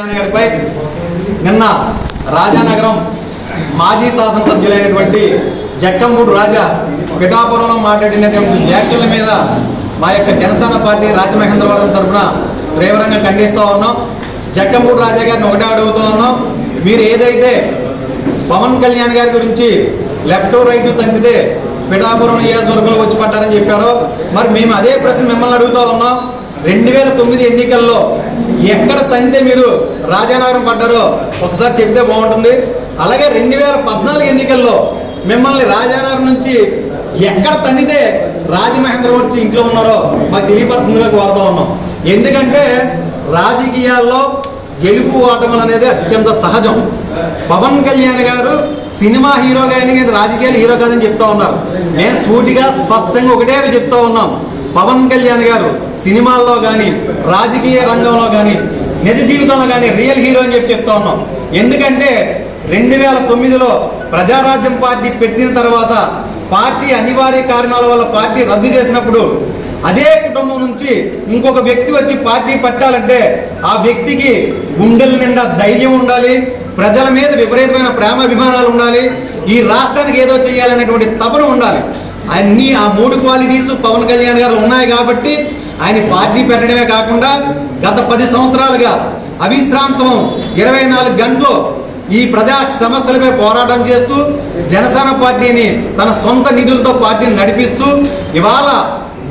కళ్యాణ్ గారిపై నిన్న రాజానగరం మాజీ శాసనసభ్యులైనటువంటి జక్కంపూడి రాజా పిఠాపురంలో మాట్లాడినటువంటి వ్యాఖ్యల మీద మా యొక్క జనసేన పార్టీ రాజమహేంద్రవరం తరఫున తీవ్రంగా ఖండిస్తూ ఉన్నాం. జక్కంపూడి రాజా గారిని ఒకటే అడుగుతూ ఉన్నాం. మీరు ఏదైతే పవన్ కళ్యాణ్ గారి గురించి లెఫ్ట్ రైట్ తగ్గితే పిఠాపురం నియోజకవర్గంలో వచ్చి పడ్డారని చెప్పారో మరి మేము అదే ప్రశ్న మిమ్మల్ని అడుగుతూ ఉన్నాం. రెండు వేల తొమ్మిది ఎన్నికల్లో ఎక్కడ తంతే మీరు రాజానగరం పడ్డారో ఒకసారి చెప్తే బాగుంటుంది. అలాగే రెండు వేల పద్నాలుగు ఎన్నికల్లో మిమ్మల్ని రాజానగరం నుంచి ఎక్కడ తన్నితే రాజమహేంద్ర వచ్చి ఇంట్లో ఉన్నారో మాకు తెలియపరుస్తుందిగా కోరుతా ఉన్నాం. ఎందుకంటే రాజకీయాల్లో గెలుపు ఓటములు అనేది అత్యంత సహజం. పవన్ కళ్యాణ్ గారు సినిమా హీరో కానీ రాజకీయాలు హీరో కాదని చెప్తా ఉన్నారు. మేము సూటిగా స్పష్టంగా ఒకటే చెప్తా ఉన్నాం. పవన్ కళ్యాణ్ గారు సినిమాల్లో కానీ రాజకీయ రంగంలో కానీ నిజ జీవితంలో కానీ రియల్ హీరో అని చెప్పి చెప్తా ఉన్నాం. ఎందుకంటే రెండు వేల తొమ్మిదిలో ప్రజారాజ్యం పార్టీ పెట్టిన తర్వాత పార్టీ అనివార్య కారణాల వల్ల పార్టీ రద్దు చేసినప్పుడు అదే కుటుంబం నుంచి ఇంకొక వ్యక్తి వచ్చి పార్టీ పట్టాలంటే ఆ వ్యక్తికి గుండెల నిండా ధైర్యం ఉండాలి ప్రజల మీద విపరీతమైన ప్రేమాభిమానాలు ఉండాలి ఈ రాష్ట్రానికి ఏదో చేయాలనేటువంటి తపన ఉండాలి. అన్ని ఆ మూడు క్వాలిటీస్ పవన్ కళ్యాణ్ గారు ఉన్నాయి కాబట్టి ఆయన పార్టీ పెట్టడమే కాకుండా గత పది సంవత్సరాలుగా అవిశ్రాంతం ఇరవై నాలుగు గంటలు ఈ ప్రజా సమస్యలపై పోరాటం చేస్తూ జనసేన పార్టీని తన సొంత నిధులతో పార్టీని నడిపిస్తూ ఇవాళ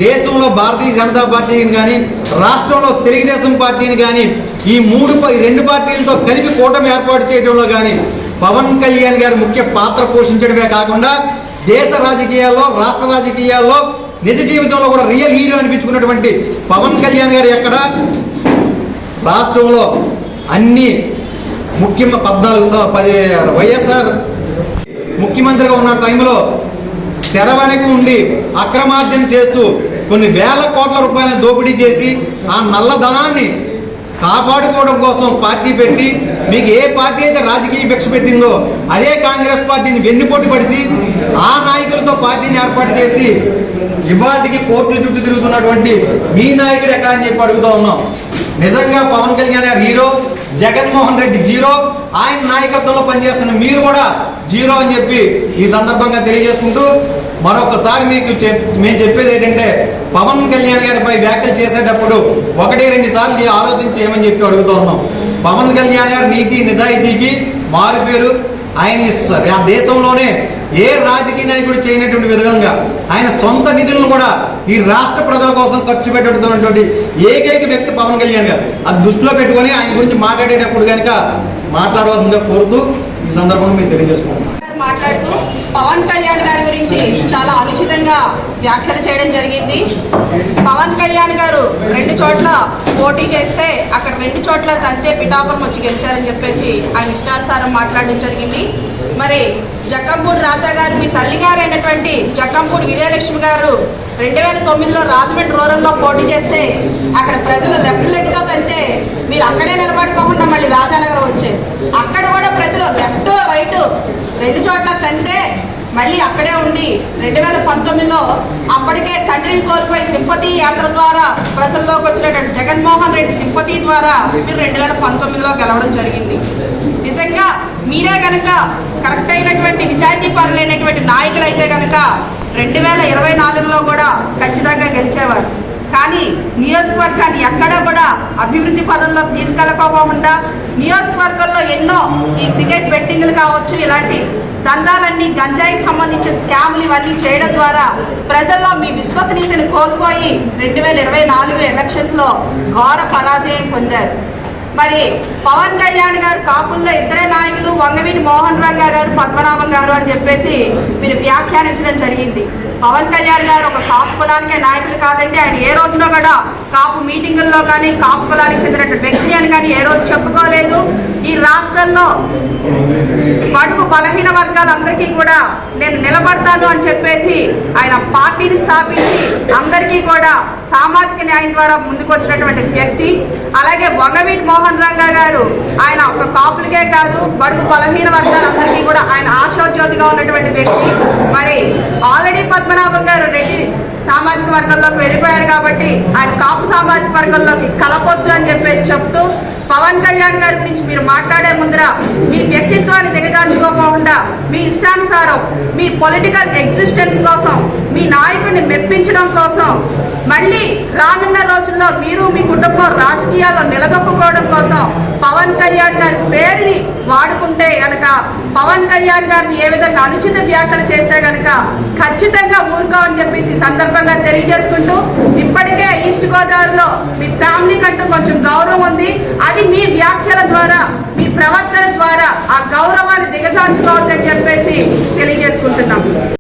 దేశంలో భారతీయ జనతా పార్టీని కానీ రాష్ట్రంలో తెలుగుదేశం పార్టీని కానీ ఈ మూడు రెండు పార్టీలతో కలిపి కూటమి ఏర్పాటు చేయడంలో కానీ పవన్ కళ్యాణ్ గారు ముఖ్య పాత్ర పోషించడమే కాకుండా దేశ రాజకీయాల్లో రాష్ట్ర రాజకీయాల్లో నిజ జీవితంలో కూడా రియల్ హీరో అనిపించుకున్నటువంటి పవన్ కళ్యాణ్ గారు ఎక్కడ? రాష్ట్రంలో అన్ని ముఖ్య పద్నాలుగు పది వైఎస్ఆర్ ముఖ్యమంత్రిగా ఉన్న టైంలో తెరవనకు ఉండి అక్రమార్జన చేస్తూ కొన్ని వేల కోట్ల రూపాయలను దోపిడీ చేసి ఆ నల్ల ధనాన్ని కాపాడుకోవడం కోసం పార్టీ పెట్టి మీకు ఏ పార్టీ అయితే రాజకీయ భిక్ష పెట్టిందో అదే కాంగ్రెస్ పార్టీని వెన్నుపోటు పడిచి ఆ నాయకులతో పార్టీని ఏర్పాటు చేసి ఇవాళకి కోర్టుల చుట్టూ తిరుగుతున్నటువంటి మీ నాయకుడు ఎక్కడ అని చెప్పి అడుగుతా ఉన్నాం. నిజంగా పవన్ కళ్యాణ్ గారు హీరో జగన్మోహన్ రెడ్డి జీరో ఆయన నాయకత్వంలో పనిచేస్తున్న మీరు కూడా జీరో అని చెప్పి ఈ సందర్భంగా తెలియజేసుకుంటూ మరొకసారి మీకు మేము చెప్పేది ఏంటంటే పవన్ కళ్యాణ్ గారిపై వ్యాఖ్యలు చేసేటప్పుడు ఒకటి రెండు సార్లు ఆలోచించి ఏమని చెప్పి అడుగుతూ ఉన్నాం. పవన్ కళ్యాణ్ గారి నీతి నిజాయితీకి మారు పేరు ఆయన ఇస్తున్నారు. ఆ దేశంలోనే ఏ రాజకీయ నాయకుడు చేయనటువంటి విధంగా ఆయన సొంత నిధులను కూడా ఈ రాష్ట్ర ప్రజల కోసం ఖర్చు పెట్టేటటువంటి ఏకైక వ్యక్తి పవన్ కళ్యాణ్ గారు. అది దృష్టిలో పెట్టుకొని ఆయన గురించి మాట్లాడేటప్పుడు కనుక మాట్లాడవలసిందిగా కోరుతూ ఈ సందర్భంగా మేము తెలియజేసుకుంటున్నాం. మాట్లాడుతూ పవన్ కళ్యాణ్ గారి గురించి చాలా అనుచితంగా వ్యాఖ్యలు చేయడం జరిగింది. పవన్ కళ్యాణ్ గారు రెండు చోట్ల పోటీ చేస్తే అక్కడ రెండు చోట్ల తంతే పిఠాపురం వచ్చి గెలిచారని చెప్పేసి ఆయన ఇష్టానుసారం మాట్లాడడం జరిగింది. మరి జక్కంపూడి రాజా గారు మీ తల్లిగారు అయినటువంటి జక్కంపూడి విజయలక్ష్మి గారు రెండు వేల తొమ్మిదిలో రాజమండ్రి రూరల్లో పోటీ చేస్తే అక్కడ ప్రజలు లెఫ్ట్ లెగ్తో తంతే మీరు అక్కడే నిలబడుకోకుండా మళ్ళీ రాజానగరం వచ్చారు అక్కడ కూడా ప్రజలు లెఫ్ట్ రైట్ రెండు చోట్ల తంతే మళ్ళీ అక్కడే ఉండి రెండు వేల పంతొమ్మిదిలో అప్పటికే తండ్రిని కోల్పోయి సింపతి యాత్ర ద్వారా ప్రజల్లోకి వచ్చినటువంటి జగన్మోహన్ రెడ్డి సింపతి ద్వారా మీరు రెండు వేల పంతొమ్మిదిలో గెలవడం జరిగింది. నిజంగా మీరే కనుక కరెక్ట్ అయినటువంటి నిజాయితీ పరులైనటువంటి నాయకులు అయితే కనుక రెండు వేల ఇరవై నాలుగులో కూడా ఖచ్చితంగా గెలిచేవారు. కానీ నియోజకవర్గాన్ని ఎక్కడా కూడా అభివృద్ధి పదంలో తీసుకెళ్ళకోకుండా నియోజకవర్గంలో ఎన్నో ఈ క్రికెట్ బెట్టింగ్లు కావచ్చు ఇలాంటి దందాలన్నీ గంజాయికి సంబంధించిన స్కాములు ఇవన్నీ చేయడం ద్వారా ప్రజల్లో మీ విశ్వసనీయతను కోల్పోయి రెండు వేల ఇరవై నాలుగు ఎలక్షన్స్లో ఘోర పరాజయం పొందారు. మరి పవన్ కళ్యాణ్ గారు కాపుల్లో ఇద్దరే నాయకులు వంగవీటి మోహన్ రంగా గారు పద్మనాభం గారు అని చెప్పేసి మీరు వ్యాఖ్యానించడం జరిగింది. పవన్ కళ్యాణ్ గారు ఒక కాపు కులానికే నాయకులు కాదంటే ఆయన ఏ రోజులో కూడా కాపు మీటింగుల్లో కానీ కాపు కులానికి చెందిన వ్యక్తి అని కానీ ఏ రోజు చెప్పుకోలేదు. ఈ రాష్ట్రంలో బడుగు బలహీన వర్గాలందరికీ కూడా నేను నిలబడతాను అని చెప్పేసి ఆయన పార్టీని స్థాపించి అందరికీ కూడా సామాజిక న్యాయం ద్వారా ముందుకు వచ్చినటువంటి వ్యక్తి. అలాగే వంగవీటి మోహన్ రంగా గారు ఆయన ఒక కాపులకే కాదు బడుగు బలహీన వర్గాలందరికీ కూడా ఆయన ఆశోజ్యోతిగా ఉన్నటువంటి వ్యక్తి. మరి ఆల్రెడీ పద్మనాభం గారు రెడ్డి సామాజిక వర్గంలోకి వెళ్ళిపోయారు కాబట్టి ఆయన కాపు సామాజిక వర్గంలోకి కలపొద్దు అని చెప్పేసి చెప్తూ పవన్ కళ్యాణ్ గారి గురించి మీరు మాట్లాడే ముందర మీ వ్యక్తిత్వాన్ని దిగజార్చుకోకుండా మీ ఇష్టానుసారం మీ పొలిటికల్ ఎగ్జిస్టెన్స్ కోసం మీ నాయకుడిని మెప్పించడం కోసం మళ్ళీ రానున్న రోజుల్లో మీరు మీ కుటుంబం రాజకీయాల్లో నిలదొక్కుకోవడం కోసం పవన్ కళ్యాణ్ గారి పేరుని వాడుకుంటే గనక పవన్ కళ్యాణ్ గారిని ఏ విధంగా అనుచిత వ్యాఖ్యలు చేస్తే గనక ఖచ్చితంగా ఊరుకోమని చెప్పేసి సందర్భంగా తెలియజేసుకుంటూ ఇప్పటికే ఈస్ట్ గోదావరిలో మీ ఫ్యామిలీ కంటూ కొంచెం గౌరవం ఉంది. అది మీ వ్యాఖ్యల ద్వారా మీ ప్రవర్తన ద్వారా ఆ గౌరవాన్ని దిగజార్చుకోవద్దని చెప్పేసి తెలియజేసుకుంటున్నాం.